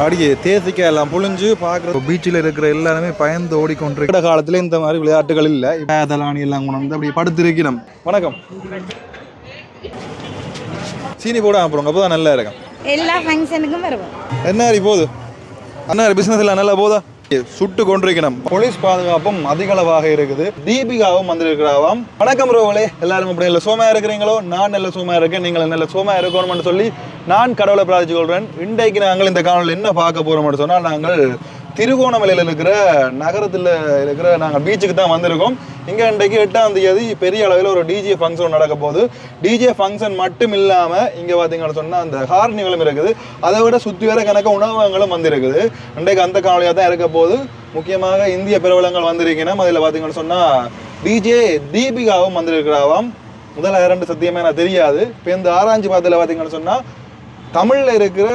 அப்படியே தேசிக்காய் எல்லாம் புழிஞ்சு பார்க்குற பீச்சில் இருக்கிற எல்லாருமே பயந்து ஓடிக்கொண்டிருக்கிற காலத்தில் இந்த மாதிரி விளையாட்டுகள் இல்லை. தலாணி எல்லாம் கொண்டு வந்து அப்படி படுத்திருக்கணும் வணக்கம். சீனி போட அப்புறம் அப்போ தான் நல்லா இருக்கும். எல்லா ஃபங்க்ஷனுக்கும் வருவோம். என்ன மாதிரி போகுது? அண்ணா பிசினஸ் எல்லாம் நல்லா போதா? சுட்டு கொண்டிருக்கணும் போலீஸ் பாதுகாப்பும் அதிக அளவாக இருக்குது. தீபிகாவும் வந்திருக்கிறாவாம். வணக்கம் ரோவலே எல்லாரும் அப்படி இல்லை சோமா இருக்கிறீங்களோ? நான் நல்ல சோமா இருக்கேன். நீங்கள் நல்ல சோமா இருக்கணும்னு சொல்லி நான் கடவுளை பிரார்த்திச்சு கொள்றேன். இன்றைக்கு நாங்கள் இந்த காணொலியில் என்ன பார்க்க போறோம்னு சொன்னால் நாங்கள் திருகோணமலையில் இருக்கிற நகரத்தில் இருக்கிற நாங்கள் பீச்சுக்கு தான் வந்திருக்கோம். இங்கே இன்றைக்கு எட்டாம் தேதி பெரிய அளவில் ஒரு டிஜே ஃபங்க்ஷன் நடக்க போகுது. டிஜே ஃபங்க்ஷன் மட்டும் இல்லாமல் இங்கே பார்த்தீங்கன்னு சொன்னால் அந்த ஹார்னிகளும் இருக்குது. அதை விட சுற்றி வர கணக்க உணவகங்களும் வந்திருக்குது. இன்றைக்கு அந்த காணொலியாக தான் இருக்க போது முக்கியமாக இந்திய பிரபலங்கள் வந்திருக்கணும். அதில் பார்த்தீங்கன்னு சொன்னால் டிஜே தீபிகாவும் வந்திருக்கிறாவாம். முதல் இரண்டு சத்தியமே எனக்கு தெரியாது. இப்போ இந்த ஆராய்ச்சி பார்த்ததில் பார்த்தீங்கன்னு சொன்னால் தமிழில் இருக்கிற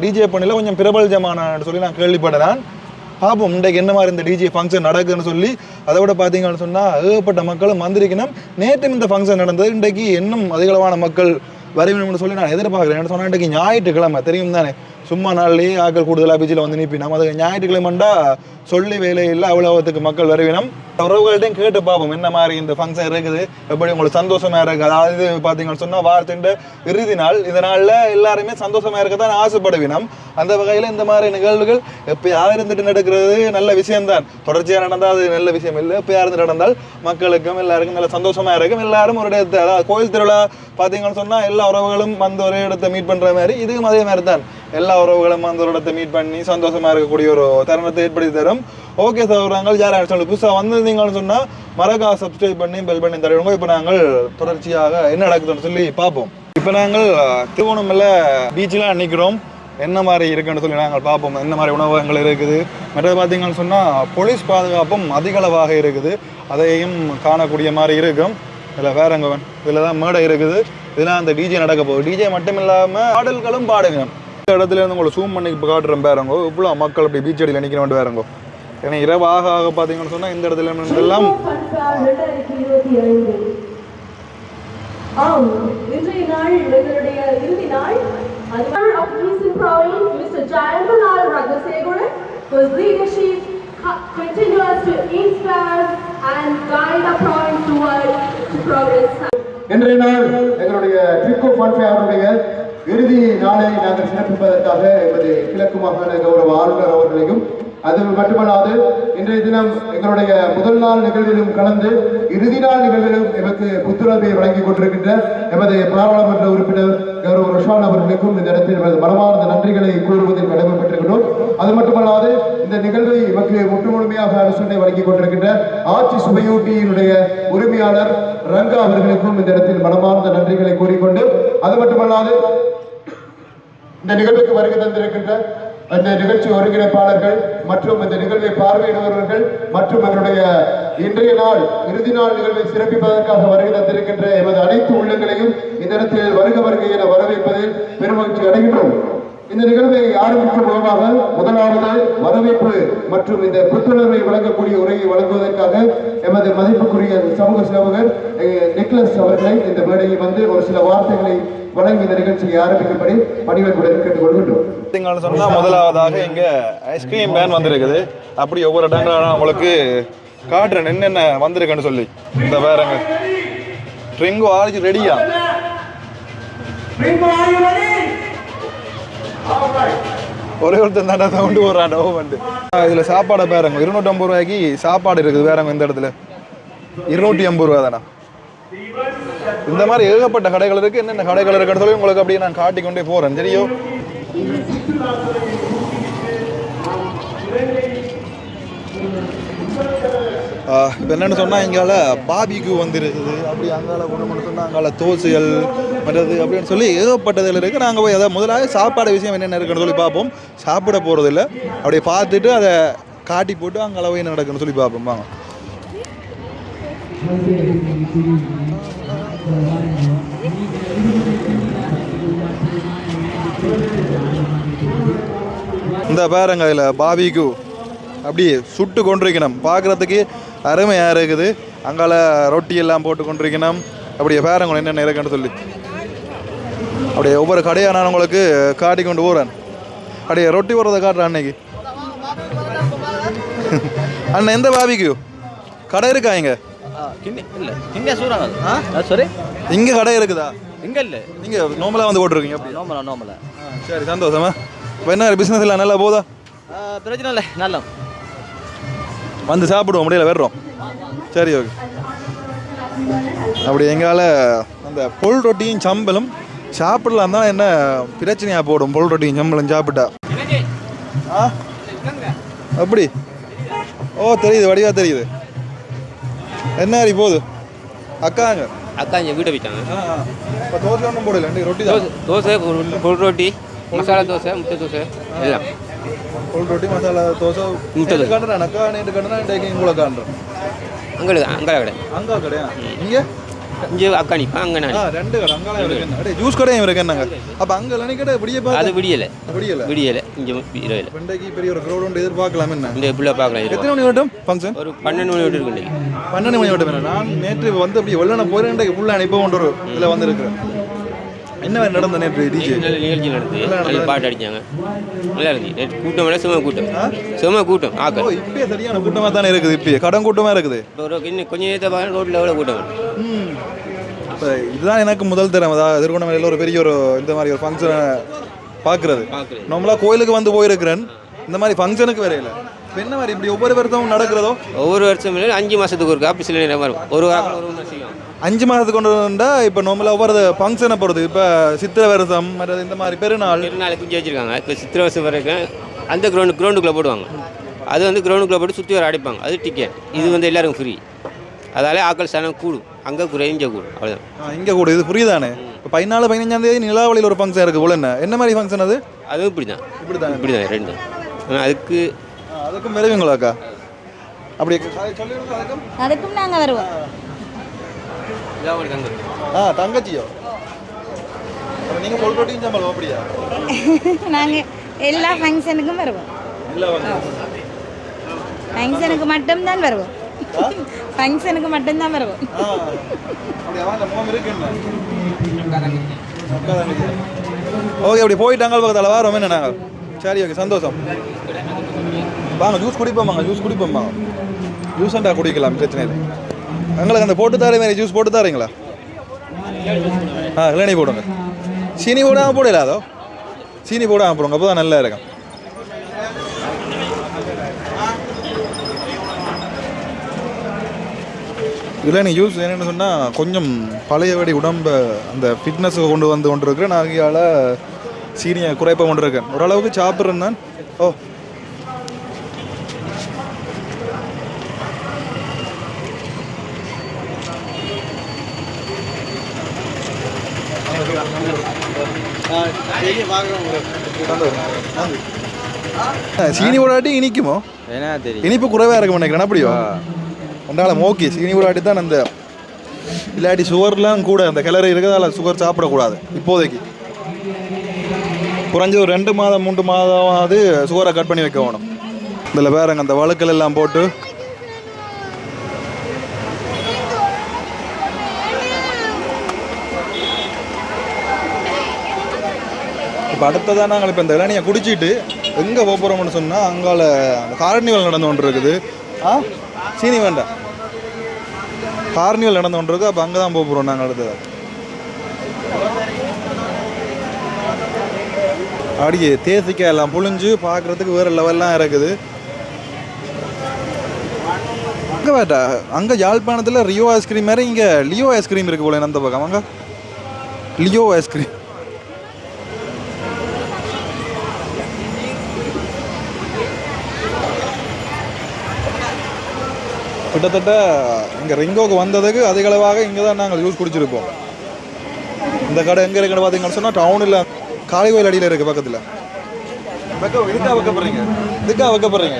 டிஜே பண்ணியில் கொஞ்சம் பிரபலஜமானு சொல்லி நான் கேள்விப்பட்டேன். பார்ப்போம் இன்றைக்கு என்ன மாதிரி இந்த டிஜே ஃபங்க்ஷன் நடக்குதுன்னு சொல்லி அதை விட பார்த்தீங்கன்னு சொன்னால் ஏகப்பட்ட மக்களும் வந்திருக்கணும். நேற்று இந்த ஃபங்க்ஷன் நடந்தது. இன்றைக்கு இன்னும் அதிகளவான மக்கள் வரவேணும்னு சொல்லி நான் எதிர்பார்க்குறேன். என்ன சொன்னால் இன்றைக்கு ஞாயிற்றுக்கிழமை தெரியும் தானே சும்மா நாள்லேயே ஆக்கள் கூடுதலாக பீச்சில் வந்து நிற்பினோம் அதுக்கு ஞாயிற்றுக்கிழமைண்டா சொல்லி வேலை இல்லை அவ்வளோத்துக்கு மக்கள் வருவினம் உறவுகள்ட்டையும் கேட்டு பார்ப்போம் என்ன மாதிரி இந்த ஃபங்க்ஷன் இருக்குது எப்படி உங்களுக்கு சந்தோஷமாக இருக்குது அதாவது பார்த்தீங்கன்னு சொன்னால் வாரத்தின் இறுதி நாள். இதனால் எல்லாருமே சந்தோஷமாக இருக்க தான் ஆசைப்படுவினம் அந்த வகையில் இந்த மாதிரி நிகழ்வுகள் எப்பயாவது இருந்துட்டு நடக்கிறது நல்ல விஷயம்தான். தொடர்ச்சியாக நடந்தால் அது நல்ல விஷயம் இல்லை. எப்பயாவது இருந்து நடந்தால் மக்களுக்கும் எல்லாருக்கும் நல்ல சந்தோஷமாக இருக்கும். எல்லாரும் ஒரு இடத்து அதாவது கோயில் திருவிழா பார்த்தீங்கன்னு சொன்னால் எல்லா உறவுகளும் வந்து ஒரே இடத்த மீட் பண்ணுற மாதிரி இதுவும் அதே மாதிரி தான் எல்லா உறவுகளும் அந்த ஒரு இடத்தை மீட் பண்ணி சந்தோஷமா இருக்கக்கூடிய ஒரு தருணத்தை ஏற்படுத்தி தரும். ஓகே சகோதரங்கள் யார் சொல்லி புதுசாக வந்திருந்தீங்கன்னு சொன்னால் மறக்கா சப்ஸ்கிரைப் பண்ணி பெல் பண்ணி தருவோங்க. இப்போ நாங்கள் தொடர்ச்சியாக என்ன நடக்குதுன்னு சொல்லி பார்ப்போம். இப்போ நாங்கள் திருவோணமலை பீச்சில் நிற்கிறோம் என்ன மாதிரி இருக்குன்னு சொல்லி நாங்கள் பார்ப்போம். என்ன மாதிரி உணவகங்கள் இருக்குது? மற்றது பார்த்தீங்கன்னு சொன்னால் போலீஸ் பாதுகாப்பும் அதிகளவாக இருக்குது. அதையும் காணக்கூடிய மாதிரி இருக்கும். இதில் வேறங்கவன் இதில் தான் மேடை இருக்குது. இதெல்லாம் அந்த டிஜே நடக்க போகுது. டிஜே மட்டும் இல்லாமல் பாடல்களும் பாடுங்க இடத்துல இருந்து உங்களை ஜூம் பண்ணி இப்போ காட்டுறேன் பேரங்கோ. இவ்வளோ மக்கள் அப்படி பீச் அடியில் நிற்கிற வேண்டிய வேறங்கோ ஏன்னா இரவு ஆக ஆக பார்த்தீங்கன்னு சொன்னால் இந்த இடத்துல இருந்தெல்லாம் whose leadership co- continues to inspire and guide our province towards to progress. இன்றைய நாள் எங்களுடைய ட்ரிக்கோ ஃபன்ஃபே அவருடைய இறுதி நாளை நாங்கள் சிறப்பிப்பதற்காக எமது கிழக்கு மாகாண கௌரவ ஆளுநர் அவர்களையும் அது மட்டுமல்லாது இன்றைய தினம் எங்களுடைய முதல் நாள் நிகழ்விலும் கலந்து இறுதி நாள் நிகழ்விலும் எமக்கு புத்துணர்வை வழங்கிக் கொண்டிருக்கின்ற எமது பாராளுமன்ற உறுப்பினர் கௌரவ ரோஷான் அவர்களுக்கும் இந்த இடத்தில் எமது மனமார்ந்த நன்றிகளை கூறுவதில் கடமைப்பட்டிருக்கிறோம் அது மட்டுமல்லாது இந்த நிகழ்வை எமக்கு முற்று முழுமையாக அரசுனை வழங்கிக் கொண்டிருக்கின்ற ஆட்சி சுமையூட்டியினுடைய உரிமையாளர் ரங்கா அவர்களுக்கும் இந்த இடத்தில் மனமார்ந்த நன்றிகளை கூறிக்கொண்டு அது மட்டுமல்லாது இந்த நிகழ்வுக்கு வருகை தந்திருக்கின்ற அந்த நிகழ்ச்சி ஒருங்கிணைப்பாளர்கள் மற்றும் இந்த நிகழ்வை பார்வையிடுபவர்கள் மற்றும் எங்களுடைய இன்றைய நாள் இறுதி நாள் நிகழ்வை சிறப்பிப்பதற்காக வருகை தந்திருக்கின்ற எமது அனைத்து உள்ளங்களையும் இந்த இடத்தில் வருக வருகை என வரவேற்பதில் பெருமகிழ்ச்சி அடைகின்றோம். இந்த நிகழ்வை ஆரம்பிக்கும் முகமாக முதலாவது வரவேற்பு மற்றும் இந்த புத்துணர்வை வழங்கக்கூடிய உரையை வழங்குவதற்காக எமது மதிப்புக்குரிய சமூக சேவகர் நிக்லஸ் அவர்களை இந்த மேடையில் வந்து ஒரு சில வார்த்தைகளை வழங்கி இந்த நிகழ்ச்சியை ஆரம்பிக்கும்படி பணிவன்புடன் கேட்டுக்கொள்கின்றோம் சொன்னால் முதலாவதாக இங்கே ஐஸ்கிரீம் வேன் வந்திருக்குது. அப்படி ஒவ்வொரு இடங்களும் நான் உங்களுக்கு காட்டுறேன் என்னென்ன வந்திருக்குன்னு சொல்லி. இந்த வேறங்க ட்ரிங்கோ ஆரஞ்சு ரெடியா ஒரே ஒருத்தன் தாண்டா சவுண்டு போடுறான் டோ வந்து இதில் சாப்பாடை பேரங்க. இருநூற்றம்பது ரூபாய்க்கு சாப்பாடு இருக்குது வேறங்க இந்த இடத்துல. இருநூற்றி ஐம்பது ரூபா தானே? இந்த மாதிரி ஏகப்பட்ட கடைகள் இருக்குது என்னென்ன கடைகள் இருக்குன்னு சொல்லி உங்களுக்கு அப்படியே நான் காட்டிக்கொண்டே போகிறேன் தெரியும்? இப்போ என்னென்னு சொன்னால் இங்கால பாபிக்கு வந்துருக்குது. அப்படி அங்கால ஒன்று சொன்னால் அங்கால தோசைகள் மற்றது அப்படின்னு சொல்லி ஏகப்பட்டதில் இருக்குது நாங்கள் போய் அதை முதலாக சாப்பாடு விஷயம் என்னென்ன இருக்குன்னு சொல்லி பார்ப்போம். சாப்பிட போகிறதில்ல அப்படியே பார்த்துட்டு அதை காட்டி போட்டு அங்கே போய் என்ன நடக்குன்னு சொல்லி பார்ப்போம். வாங்க. இந்த பாருங்க இதில் பாபிக்கு அப்படியே சுட்டு கொண்டிருக்கணும். பார்க்குறதுக்கு அருமையாக இருக்குது. அங்கால ரொட்டி எல்லாம் போட்டு கொண்டிருக்கணும். அப்படியே பாருங்க என்னென்ன இருக்குன்னு சொல்லி. அப்படியே ஒவ்வொரு கடையாக நான் உங்களுக்கு காட்டி கொண்டு போகிறேன் அப்படியே ரொட்டி போடுறதை காட்டுறேன் அன்னைக்கு. அண்ணன் எந்த பாபிக்கு கடை இருக்கா இங்க? இங்க கடை இருக்குதா? இங்கே இல்லை. நீங்க நார்மலா வந்து போட்டுருக்கீங்க அப்படி. நோமலா நோமலா சரி சந்தோஷமா. இப்போ என்ன பிஸ்னஸ் எல்லாம் நல்லா போதா? பிரச்சனை இல்லை நல்லா வந்து சாப்பிடுவோம் முடியல வர்றோம் சரி ஓகே. அப்படி எங்கால அந்த பொல் ரொட்டியும் சம்பலும் சாப்பிடலாம் தான் என்ன பிரச்சனையா போடும் பொல் ரொட்டியும் சம்பளம் சாப்பிட்டா. ஆ? அப்படி? ஓ தெரியுது வடிவா தெரியுது. என்ன அரி போகுது? அக்காங்க. அக்கா இங்கே வீட்டை போயிட்டாங்க இப்போ தோசை ஒன்றும் போடல ரெண்டு ரொட்டி தோசை தோசை புல் ரொட்டி மசாலா தோசை முட்டை தோசை எல்லாம். மசாலா தோசை முட்டை தோசை. கண்டுறேன் அக்கா நேற்று கண்டுறேன் இன்றைக்கு இங்கே காண்றேன் அங்கே அங்கே கடை அங்கா கடையா இங்கே இங்கே அக்கா நிற்பேன் அங்கே ரெண்டு கடை அடே ஜூஸ் கடையும் இருக்கு என்னங்க அப்ப அங்க கடை விடிய அது விடியலை விடியல விடியலை இங்கே இரவில் பெண்டைக்கு பெரிய ஒரு crowd உண்டு எதிர்பார்க்கலாம் என்ன இந்த பிள்ளை பார்க்கலாம் எத்தனை. மணி மட்டும் ஃபங்க்ஷன் ஒரு பன்னெண்டு மணி விட்டு இருக்கு. பன்னெண்டு மணி என்ன நான் நேற்று வந்து அப்படி வெள்ளன போயிருந்தேன் ஃபுல்லாக அனுப்ப கொண்டு ஒரு இதில் வந்திருக்கிறேன் என்ன நடந்த நேற்று டிஜே நிகழ்ச்சி நடந்தது. நல்ல பாட்டு அடிச்சாங்க. நல்லா இருந்துச்சு. நேற்று கூட்டம் விட சும்மா கூட்டம். சும்மா கூட்டம் ஓ ஆக்கள். இப்பயே சரியான கூட்டமாக தானே இருக்குது இப்பயே. கடன் கூட்டமாக இருக்குது. ஒரு இன்னும் கொஞ்சம் நேரத்தை பார்க்க ரோட்டில் எவ்வளோ கூட்டம் இப்போ இதுதான் எனக்கு முதல் தரம். அதாவது திருவண்ணாமலையில் ஒரு பெரிய ஒரு இந்த மாதிரி ஒரு ஃபங்க்ஷனை பார்க்குறது. பார்க்குறது. நம்மளா கோயிலுக்கு வந்து போயிருக்கிறேன். இந்த மாதிரி ஃபங்க்ஷனுக்கு வேற இல்லை. என்ன மாதிரி இப்படி ஒவ்வொரு வருஷமும் நடக்கிறதோ? ஒவ்வொரு வருஷம் இல்லை அஞ்சு மாதத்துக்கு ஒரு காப்பி சில நேரம் வரும். ஒரு வாரம் ஒரு செய்யும் அஞ்சு மாதத்துக்கு கொண்டு வந்தா இப்போ நார்மலாக ஒவ்வொரு ஃபங்க்ஷனை பொறுத்து. இப்போ சித்திரை வருஷம் மற்றது இந்த மாதிரி பெருநாள். ஒரு நாளைக்கு குஞ்சு வச்சிருக்காங்க. இப்போ சித்திரை வருஷம் வரைக்கும் அந்த கிரவுண்டு கிரவுண்டுக்குள்ளே போடுவாங்க. அது வந்து கிரவுண்டுக்குள்ளே போட்டு சுற்றி வர அடிப்பாங்க. அது டிக்கெட் இது வந்து எல்லாருக்கும் ஃப்ரீ அதாலே ஆக்கள் சனம் கூடும். அங்கே குறையும் இங்கே கூடும். அவ்வளோதான் இங்கே கூட இது புரியுதானே இப்போ பதினாலு பதினஞ்சாம் தேதி நிலாவளியில் ஒரு ஃபங்க்ஷன் இருக்குது போல என்ன? என்ன மாதிரி ஃபங்க்ஷன் அது? அதுவும் இப்படி தான் இப்படி தான் இப்படி தான் ரெண்டு அதுக்கு அதுக்கும் விரைவுங்களாக்கா அப்படி அதுக்கும் நாங்கள் வருவோம். ஜாவடி தங்க ஆ தங்கச்சியோ? அப்ப நீங்க பொல் ரொட்டியும் சம்பளம் அப்படியா? நாங்கள் எல்லா ஃபங்க்ஷனுக்கும் வருவோம். ஃபங்க்ஷனுக்கு மட்டும்தான் வருவோம். ஃபங்க்ஷனுக்கு மட்டும்தான் வருவோம். ஓகே அப்படி போயிட்டாங்க பக்கத்தில். வரோம் என்ன நாங்கள் சரி ஓகே சந்தோஷம். வாங்க ஜூஸ் குடிப்போம் வாங்க ஜூஸ் குடிப்போம் வாங்க. ஜூஸ் அண்டா குடிக்கலாம் பிரச்சனை இல்லை. எங்களுக்கு அந்த போட்டு தாரே மாதிரி ஜூஸ் போட்டு தாரீங்களா? ஆ இளநீ போடுங்க. சீனி போடாமல் போடல அதோ. சீனி போடாமல் போடுங்க அப்போ தான் நல்லா இருக்கும். இளநீ ஜூஸ் என்னென்னு சொன்னால் கொஞ்சம் பழையபடி உடம்பை அந்த ஃபிட்னஸுக்கு கொண்டு வந்து கொண்டு இருக்கிறேன் நான் ஆகையால் சீனியை குறைப்பாக கொண்டு இருக்கேன் ஓரளவுக்கு சாப்பிட்றேன் தான் ஓ சீனி போடாட்டி இனிக்குமோ? இனிப்பு குறைவாக இருக்கும் நினைக்கிறேன் அப்படியோ? ரெண்டாலும் ஓகே. சீனி போடாட்டி தான் அந்த இல்லாட்டி சுகர்லாம் கூட அந்த கிளறி இருக்கிறதால சுகர் சாப்பிடக்கூடாது. இப்போதைக்கு. குறைஞ்ச ஒரு ரெண்டு மாதம் மூன்று மாதமாவது சுகரை கட் பண்ணி வைக்க வேணும். இதில் வேறங்க அந்த வழுக்கல் எல்லாம் போட்டு இப்போ அடுத்ததான் நாங்கள் இப்போ இந்த இளநியை குடிச்சிட்டு எங்கே போக போகிறோம்னு சொன்னால் அங்கால கார்னிவல் நடந்து கொண்டு இருக்குது ஆ? சீனி வேண்டாம் கார்னிவல் நடந்து கொண்டு இருக்குது அப்போ அங்கே தான் போக போகிறோம் நாங்கள் அடுத்தது. அப்படியே தேசிக்காய் எல்லாம் புழிஞ்சு பார்க்குறதுக்கு வேறு லெவல்லாம் இருக்குது. அங்கே வேட்டா அங்கே யாழ்ப்பாணத்தில் ரியோ ஐஸ்கிரீம் மாதிரி இங்கே லியோ ஐஸ்கிரீம் இருக்குது போல அந்த பக்கம் அங்கே லியோ ஐஸ்கிரீம். கிட்டத்தட்ட இங்கே ரிங்கோக்கு வந்ததுக்கு அதிக அளவாக இங்கே தான் நாங்கள் ஜூஸ் குடிச்சிருப்போம். இந்த கடை எங்கே இருக்குன்னு பார்த்தீங்கன்னு சொன்னால் டவுனில் காளிகோயில் அடியில் இருக்குது பக்கத்தில். வைக்க இதுக்கா வைக்க போகிறீங்க இதுக்கா வைக்க போகிறீங்க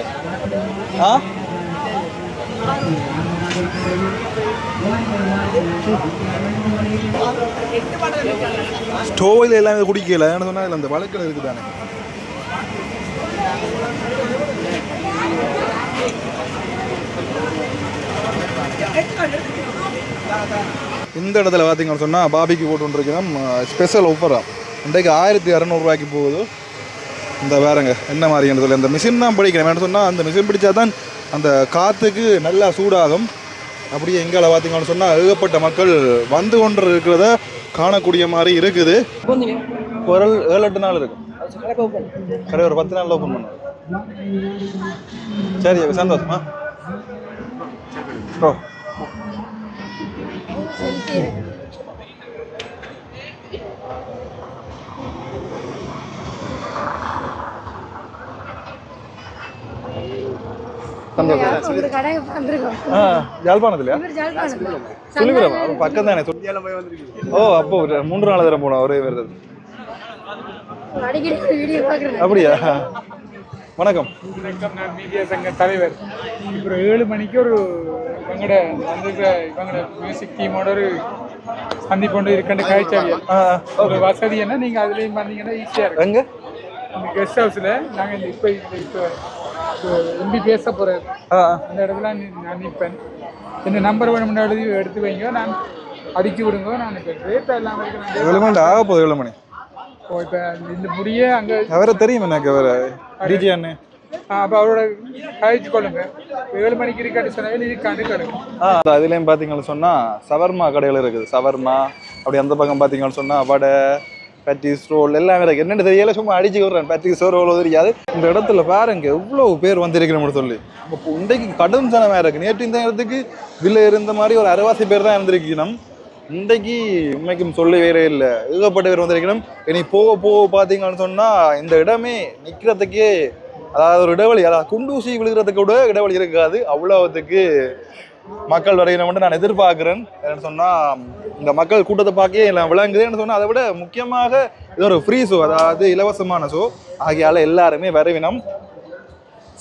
ஆ? ஸ்டோவில் எல்லாமே குடிக்கல. சொன்னால் அந்த வழக்கில் இருக்குது தானே இந்த இடத்துல பார்த்தீங்கன்னு சொன்னால் பாபிக்கு போட்டுருக்கோம் ஸ்பெஷல் ஆஃபரா இன்றைக்கு ஆயிரத்தி இரநூறுவாய்க்கு போகுது. இந்த வேறங்க என்ன மாதிரின்னு சொல்லி. இந்த மிஷின் தான் பிடிக்கணும். வேணும் சொன்னால் அந்த மிஷின் பிடிச்சா தான் அந்த காற்றுக்கு நல்லா சூடாகும். அப்படியே எங்களை பார்த்தீங்கன்னு சொன்னால் ஏகப்பட்ட மக்கள் வந்து கொண்டு இருக்கிறத காணக்கூடிய மாதிரி இருக்குது. ஒரு ஏழு எட்டு நாள் இருக்கும் கடை ஒரு பத்து நாள் ஓப்பன் பண்ணுவோம் சரி சந்தோஷமா? ஓ சந்தோஷம் ஒரு கடை வந்திருக்கோம் ஆ யாழ்ப்பாணத்துலையா இவர் ஜாழ்ப்பாணம் சொல்லுகிறேன் அவன் பக்கம் தானே ஓ அப்போ ஒரு மூன்று நாள் தரம் போனோம் ஒரே வருது அப்படியா? வணக்கம். வணக்கம் நான் மீடியா சங்க தலைவர். இப்போ ஏழு மணிக்கு ஒரு இவங்களோட வந்திருக்கிற இவங்களோட மியூசிக் டீமோட ஒரு சந்திப்பு ஒன்று இருக்கண்டு காய்ச்சாவியல் ஆ. ஒரு வசதி என்ன? நீங்கள் அதுலேயும் வந்தீங்கன்னா ஈஸியாக இருக்கும். எங்க? இந்த கெஸ்ட் ஹவுஸில் நாங்கள் இந்த இப்போ இப்போ எம்பி பேச போகிறார் ஆ அந்த இடத்துல நான் நிற்பேன் என்ன நம்பர் வேணும்னு எழுதி எடுத்து வைங்க. நான் அடிச்சு விடுங்க. நான் இப்போ ரேட் எல்லாம் ஏழு மணி? ஆக போகுது ஏழு மணி? இப்போ இப்போ இந்த முடியே அங்கே அவரை தெரியும் எனக்கு அவரை? டிஜி அண்ணே. அப்போ அவரோட கழிச்சு கொள்ளுங்க. ஏழு மணிக்கு இருக்காட்டு சொன்னாவே இருக்காண்டு கேளுங்க ஆ அதுலேயும் பார்த்தீங்கன்னு சொன்னால் சவர்மா கடைகள் இருக்குது. சவர்மா அப்படி அந்த பக்கம் பார்த்தீங்கன்னு சொன்னால் வடை பேட்டிஸ் ரோல் எல்லாமே இருக்குது என்னென்னு தெரியல சும்மா அடிச்சு விடுறேன் பேட்டிஸ் ரோல் தெரியாது. இந்த இடத்துல பாருங்க எவ்வளோ பேர் வந்திருக்கிறோம்னு சொல்லி. இப்போ இன்றைக்கு கடும் ஜனமாக இருக்குது நேற்று இந்த இடத்துக்கு வில்ல இருந்த மாதிரி ஒரு அரைவாசி பேர் தான் இருந்திருக்கணும் இன்றைக்கு உண்மைக்கும் சொல்ல வேறே இல்லை. ஏகப்பட்ட பேர் வந்திருக்கணும். இனி போக போக பார்த்தீங்கன்னு சொன்னால் இந்த இடமே நிற்கிறதுக்கே அதாவது ஒரு இடைவெளி அதாவது குண்டூசி விழுகிறதுக்கு கூட இடைவெளி இருக்காது. அவ்வளோத்துக்கு மக்கள் வரையினு நான் எதிர்பார்க்குறேன். என்னன்னு சொன்னால் இந்த மக்கள் கூட்டத்தை பார்க்கவே எல்லாம் விளங்குதுன்னு சொன்னால் அதை விட முக்கியமாக இது ஒரு ஃப்ரீ ஷோ அதாவது இலவசமான ஷோ ஆகியால எல்லாருமே வரவினம்.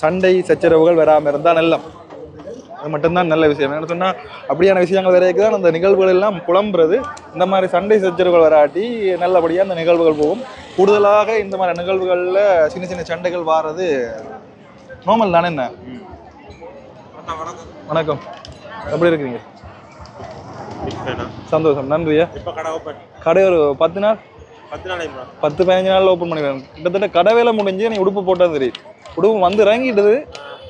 சண்டை சச்சரவுகள் வராமல் இருந்தால் நல்லம். அது மட்டும்தான் நல்ல விஷயம். என்ன சொன்னால் அப்படியான விஷயங்கள் வரைக்கும் தான் அந்த நிகழ்வுகள் எல்லாம் புலம்புறது. இந்த மாதிரி சண்டை சச்சரவுகள் வராட்டி நல்லபடியாக அந்த நிகழ்வுகள் போகும். கூடுதலாக இந்த மாதிரி நிகழ்வுகளில் சின்ன சின்ன சண்டைகள் வாரது நார்மல் தானே என்ன? வணக்கம். எப்படி இருக்கீங்க சந்தோஷம். நன்றியா கடை ஒரு பத்து நாள்? பத்து பதினஞ்சு நாள்ல ஓப்பன் பண்ணிடுவேன். கிட்டத்தட்ட கடை வேலை முடிஞ்சு நீ உடுப்பு போட்டா சரி. உடுப்பு வந்து இறங்கிட்டது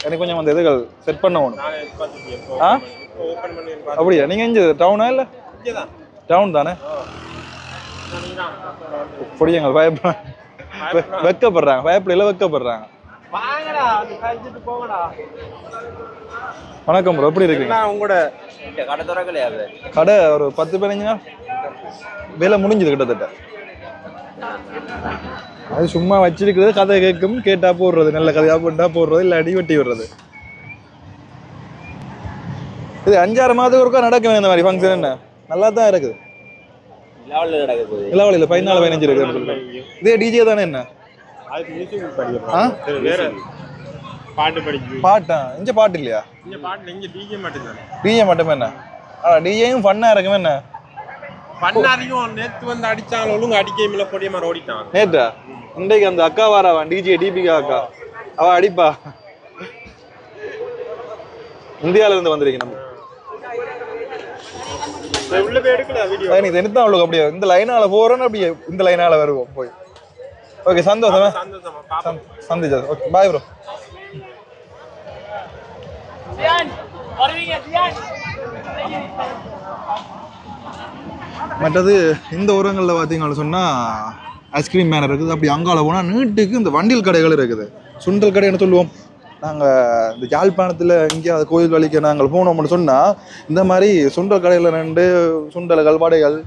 எனக்கு கொஞ்சம் அந்த இதுகள் செட் பண்ண நாளை இப்போ ஆ அப்படியா? நீங்க எங்க டவுனா இல்ல? டவுன் தானே? பொடியங்க பயப்பட வெக்கப்படுறாங்க பயப்படையில வெக்கப்படுறாங்க வணக்கம் ப்ரோ எப்படி இருக்கீங்க? உங்களோட கடை திறக்கலையா அது? கடை ஒரு பத்து பதினஞ்சு நாள். வேலை முடிஞ்சது கிட்டத்தட்ட. அது சும்மா வச்சிருக்கிறது கதை கேட்கும். கேட்டா போடுறது நல்ல கதையா போட்டா போடுறது இல்லை அடி வெட்டி விடுறது. இது அஞ்சாறு மாதத்துக்கு ஒருக்கா நடக்கும் இந்த மாதிரி ஃபங்க்ஷன் என்ன? நல்லா தான் இருக்குது. லெவலில் நடக்க போகுது. இளவழியில் பதினாலு பதினஞ்சு இருக்குன்னு இதே டிஜே தானே என்ன? பாட்டு படிக்கு பாட்டா? இங்க பாட்டு இல்லையா? இங்கே பாட்டு இங்கே டிஜே மட்டும் தான் டிஜே மட்டுமே என்ன? ஆ டிஜேயும் ஃபன்னா இருக்குமே என்ன? பண்ணாதையும் நேத்து வந்து அடிச்சாங்க ஒழுங்கு அடிக்க மில்ல பொடிய மாதிரி ஓடிட்டான். நேற்றா இன்றைக்கு அந்த அக்கா வாராவான் டிஜே டிபிகா அக்கா. அவ அடிப்பா. இந்தியால இருந்து வந்திருக்கு நம்ம. தெரித்தான் அவளுக்கு அப்படியே. இந்த லைனால போறோன்னு அப்படியே இந்த லைனால வருவோம் போய். ஓகே சந்தோஷமா? சந்திச்சா ஓகே பாய் ப்ரோ மற்றது இந்த உரங்களில் பார்த்தீங்கன்னு சொன்னால் ஐஸ்கிரீம் மேனர் இருக்குது. அப்படி அங்கால போனால் நீட்டுக்கு இந்த வண்டில் கடைகள் இருக்குது. சுண்டல் கடைன்னு சொல்லுவோம். நாங்கள் இந்த யாழ்ப்பாணத்தில் எங்கேயாவது கோயில் வழிக்கு நாங்கள் போனோம்னு சொன்னால் இந்த மாதிரி சுண்டல் கடையில் ரெண்டு சுண்டல்கள் வடைகள்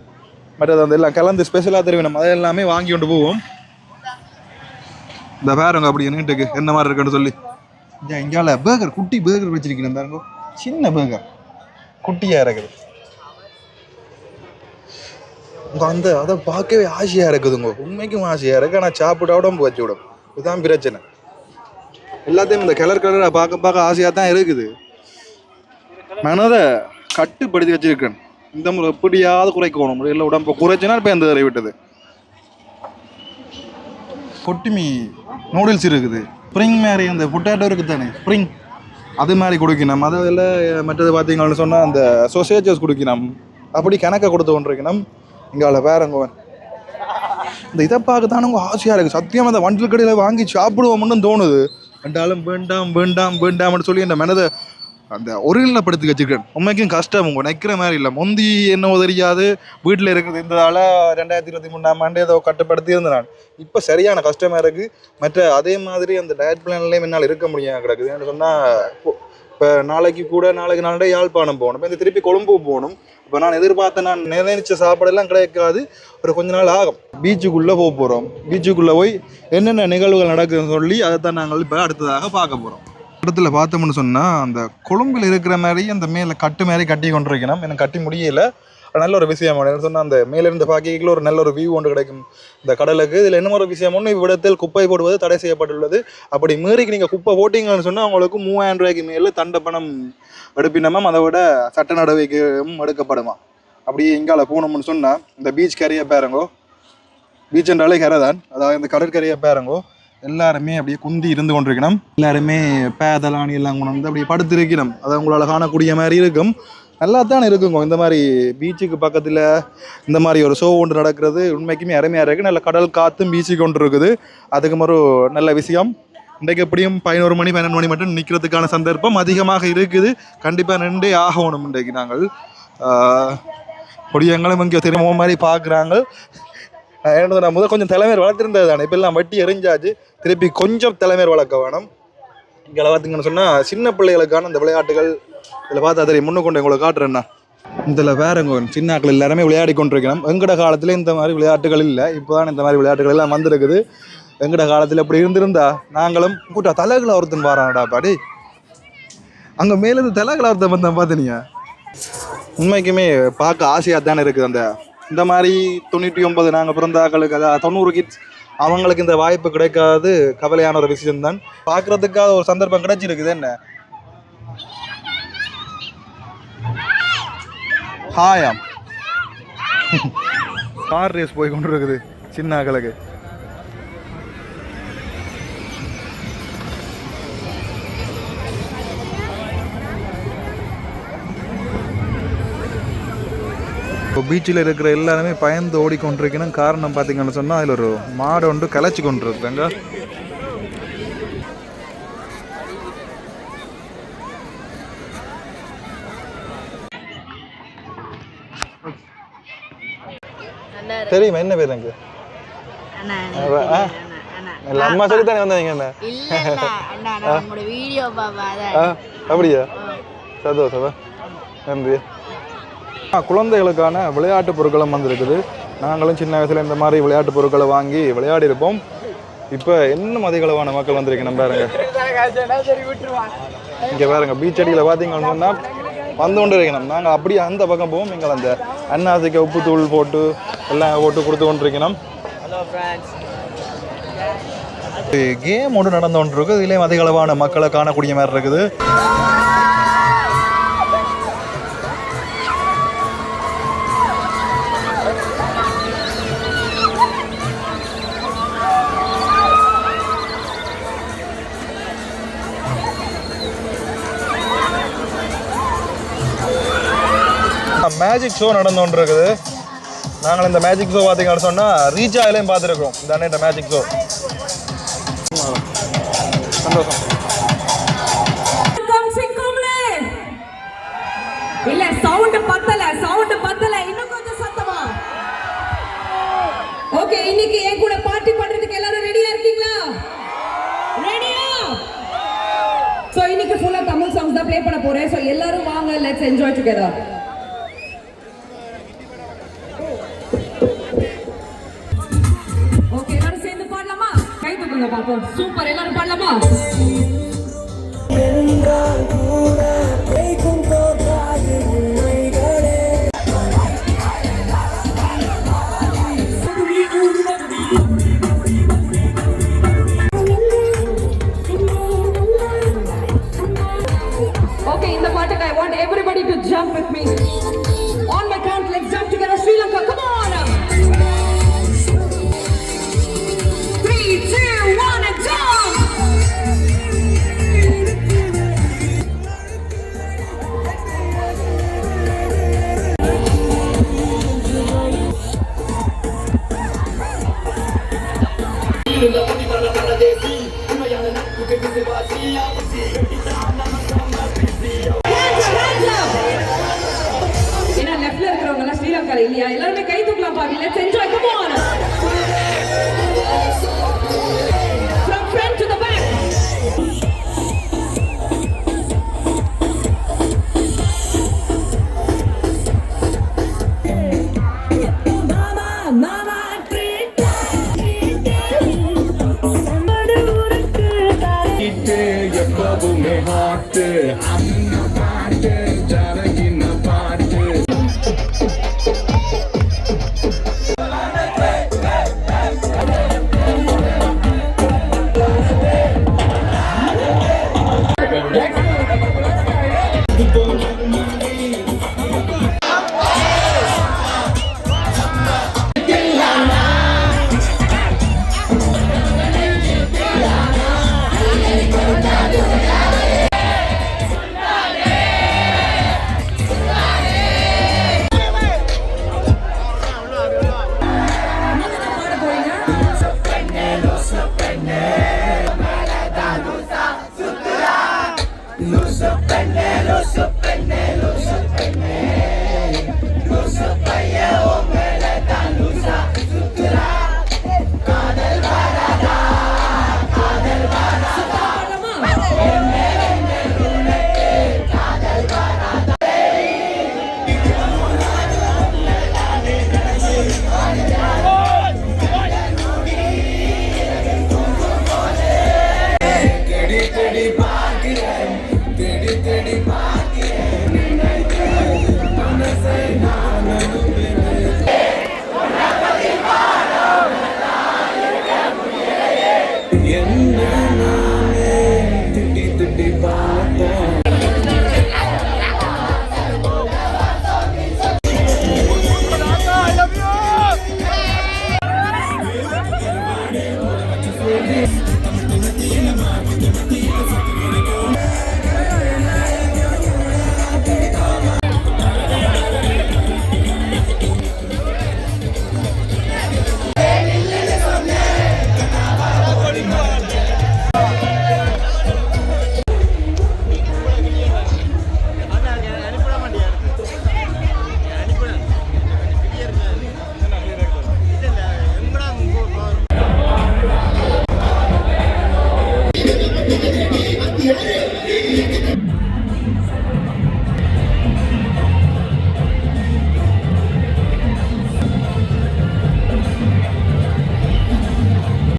மற்றது அந்த எல்லாம் கலந்து ஸ்பெஷலாக தெரிவினம். அதை எல்லாமே வாங்கி கொண்டு போவோம். இந்த பாருங்க அப்படி நீட்டுக்கு என்ன மாதிரி இருக்குன்னு சொல்லி. இங்கே இங்கால பேர்கர் குட்டி பேர்கர் வச்சிருக்கேன் பாருங்க. சின்ன பேர்கர் குட்டியாக இருக்குது. உங்க அந்த அதை பார்க்கவே ஆசையாக இருக்குதுங்க. உண்மைக்கும் ஆசையாக இருக்குது ஆனால் சாப்பிட உடம்பு வச்சு விடும். இதுதான் பிரச்சனை. எல்லாத்தையும் இந்த கலர் கலராக பார்க்க பார்க்க ஆசையாக தான் இருக்குது. மனதை கட்டுப்படுத்தி வச்சிருக்கேன். இந்த முறை எப்படியாவது குறைக்கணும். இல்லை உடம்பு குறைச்சினா இப்போ இந்த தடவை விட்டது. கொட்டிமி நூடுல்ஸ் இருக்குது. ஸ்ப்ரிங் மாதிரி அந்த பொட்டேட்டோ இருக்குது தானே ஸ்ப்ரிங் அது மாதிரி கொடுக்கணும். அதில் மற்றது பார்த்தீங்கன்னு சொன்னால் அந்த சொசேஜஸ் கொடுக்கணும். அப்படி கணக்கை கொடுத்து கொண்டிருக்கணும். இங்கால வேறங்க இந்த இதை பார்க்க தானே ஆசையாக இருக்குது சத்தியமாக அந்த வண்டல் கடையில் வாங்கி சாப்பிடுவோம்னு தோணுது. ரெண்டாலும் வேண்டாம் வேண்டாம் வேண்டாம்னு சொல்லி இந்த மனதை அந்த ஒருநிலைப்படுத்தி வச்சுருக்கேன் உண்மைக்கும் கஷ்டம். உங்க நிற்கிற மாதிரி இல்லை. முந்தி என்னவோ தெரியாது. வீட்டில் இருக்கிறது இருந்ததால் ரெண்டாயிரத்தி இருபத்தி மூணாம் ஆண்டு ஏதோ கட்டுப்படுத்தி இருந்தேன். நான் இப்போ சரியான கஷ்டமாக இருக்குது மற்ற அதே மாதிரி அந்த டயட் பிளான்லேயும் என்னால் இருக்க முடியாது கிடக்குது. ஏன்னு சொன்னால் இப்போ நாளைக்கு கூட நாளைக்கு நாளே யாழ்ப்பாணம் போகணும். இப்போ இந்த திருப்பி கொழும்பு போகணும். இப்போ நான் எதிர்பார்த்த நான் நிர்ணயிச்ச சாப்பாடெல்லாம் கிடைக்காது. ஒரு கொஞ்ச நாள் ஆகும். பீச்சுக்குள்ளே போக போகிறோம் பீச்சுக்குள்ளே போய் என்னென்ன நிகழ்வுகள் நடக்குதுன்னு சொல்லி அதை தான் நாங்கள் இப்போ அடுத்ததாக பார்க்க போகிறோம் இடத்துல பார்த்தோம்னு சொன்னால் அந்த கொழும்பில் இருக்கிற மாதிரி அந்த மேலே கட்டு மாதிரி கட்டி கொண்டிருக்கணும். எனக்கு கட்டி முடியலை. நல்ல ஒரு விஷயம். சொன்னால் அந்த மேலிருந்து பாக்கிக்குள்ள ஒரு நல்ல ஒரு வியூ ஒன்று கிடைக்கும். இந்த கடலுக்கு இதில் என்ன ஒரு விஷயம் ஒன்று இவ்விடத்தில் குப்பை போடுவது தடை செய்யப்பட்டுள்ளது. அப்படி மீறிக்கு நீங்கள் குப்பை போட்டிங்கன்னு சொன்னால் உங்களுக்கு மூவாயிரம் ரூபாய்க்கு மேலே தண்டை பணம் எடுப்பினமாம். அதை விட சட்ட நடவடிக்கையும் எடுக்கப்படுமா அப்படியே எங்கால போனோம்னு சொன்னால் இந்த பீச் கரையை பாருங்கோ. பீச் என்றாலே கரை தான் அதாவது இந்த கடற்கரையை பாருங்கோ. எல்லாருமே அப்படியே குந்தி இருந்து கொண்டிருக்கணும். எல்லாருமே பேதலாணி எல்லாம் கொண்டு வந்து அப்படியே படுத்திருக்கணும். அதை உங்களால் காணக்கூடிய மாதிரி இருக்கும். நல்லா தான் இருக்குங்க. இந்த மாதிரி பீச்சுக்கு பக்கத்தில் இந்த மாதிரி ஒரு ஷோ ஒன்று நடக்கிறது உண்மைக்குமே அருமையாக இருக்குது நல்ல கடல் காற்றும் பீச்சுக்கு ஒன்று இருக்குது. அதுக்கு ஒரு நல்ல விஷயம். இன்றைக்கு எப்படியும் பதினோரு மணி பன்னெண்டு மணி மட்டும் நிற்கிறதுக்கான சந்தர்ப்பம் அதிகமாக இருக்குது. கண்டிப்பாக ரெண்டே ஆகணும் இன்றைக்கு நாங்கள். கொடியங்களும் இங்கே திரும்ப மாதிரி பார்க்குறாங்க. என்னது நான் முதல் கொஞ்சம் தலைமையர் வளர்த்துருந்தது தானே. இப்போ எல்லாம் வட்டி எரிஞ்சாச்சு. திருப்பி கொஞ்சம் தலைமையர் வளர்க்க வேணும். இங்கே பார்த்தீங்கன்னு சொன்னால் சின்ன பிள்ளைகளுக்கான இந்த விளையாட்டுகள் இதில் பார்த்தா தெரியும் முன்னுக்கு கொண்டு உங்களை காட்டுறேன்னா. இதில் வேறங்க சின்னாக்கள் எல்லாருமே விளையாடி கொண்டிருக்கணும். எங்கட காலத்தில் இந்த மாதிரி விளையாட்டுகள் இல்லை இப்போ தான் இந்த மாதிரி விளையாட்டுகள் எல்லாம் வந்திருக்குது. எங்கட காலத்தில் இப்படி இருந்திருந்தா நாங்களும் கூட்டா தலைகளை ஒருத்தன் வாரானடா பாடி. அங்கே மேலேருந்து தலைகளை ஒருத்தன் வந்தேன் பார்த்தீங்க உண்மைக்குமே பார்க்க ஆசையாக தானே இருக்குது அந்த இந்த மாதிரி தொண்ணூற்றி ஒன்பது நாங்கள் பிறந்தாக்களுக்கு அதாவது தொண்ணூறு கிட்ஸ் அவங்களுக்கு இந்த வாய்ப்பு கிடைக்காது கவலையான ஒரு விஷயம்தான். பார்க்குறதுக்காக பார்க்கறதுக்காக ஒரு சந்தர்ப்பம் கிடைச்சிருக்குது என்ன? ஹாயாம் கார் ரேஸ் போய் கொண்டு இருக்குது சின்ன ஆக்களுக்கு இப்போ பீச்சில் இருக்கிற எல்லாருமே பயந்து ஓடிக்கொண்டிருக்கணும். காரணம் பார்த்தீங்கன்னு சொன்னால் அதில் ஒரு மாடு ஒன்று கலைச்சி கொண்டிருக்குங்க தெரியுமா? என்ன பேர் எனக்கு? இல்ல அம்மா சொல்லி தானே வந்தாங்க என்ன? இல்ல இல்ல அண்ணா நான் உங்களோட வீடியோ பாப்பா அதான். ஆ. அப்படியா சந்தோஷமா நன்றி. ஆ, குழந்தைகளுக்கான விளையாட்டு பொருட்களும் வந்திருக்குது. நாங்களும் சின்ன வயசுல இந்த மாதிரி விளையாட்டு பொருட்களை வாங்கி விளையாடி இருப்போம். இப்போ இன்னும் அதிகளவான மக்கள் வந்திருக்கு நம்ம பாருங்க இங்கே பாருங்க பீச் அடியில் பார்த்தீங்கன்னு சொன்னால் வந்து கொண்டு இருக்கணும் நாங்கள் அப்படியே அந்த பக்கம் போவோம். எங்களை அந்த அன்னாசிக்க உப்பு தூள் போட்டு எல்லாம் போட்டு கொடுத்து கொண்டிருக்கணும் கேம் ஒன்று நடந்து கொண்டு இருக்கு இதுலேயும் அதிகளவான மக்களை காணக்கூடிய மாதிரி இருக்குது. மேஜிக் ஷோ நடந்து கொண்டு நாங்கள் இந்த மேஜிக் ஷோ பார்த்தீங்கன்னு சொன்னால் ரீச் ஆகலையும் பார்த்துருக்கோம் இந்த இந்த மேஜிக் ஷோ சந்தோஷம். இல்ல சவுண்ட் பத்தல சவுண்ட் பத்தல. இன்னும் கொஞ்சம் சத்தமா? ஓகே இன்னைக்கு என் கூட பார்ட்டி பண்றதுக்கு எல்லாரும் ரெடியா இருக்கீங்களா? ரெடியா சோ இன்னைக்கு ஃபுல்லா தமிழ் சாங்ஸ் தான் ப்ளே பண்ண போறேன். சோ எல்லாரும் வாங்க லெட்ஸ் என்ஜாய் டுகெதர் பார்ப்போம் சூப்பர் எல்லாரும் பண்ணலாமா Let's enjoy. Come on. From front to the back. எப்பவுமே ஹாட்டு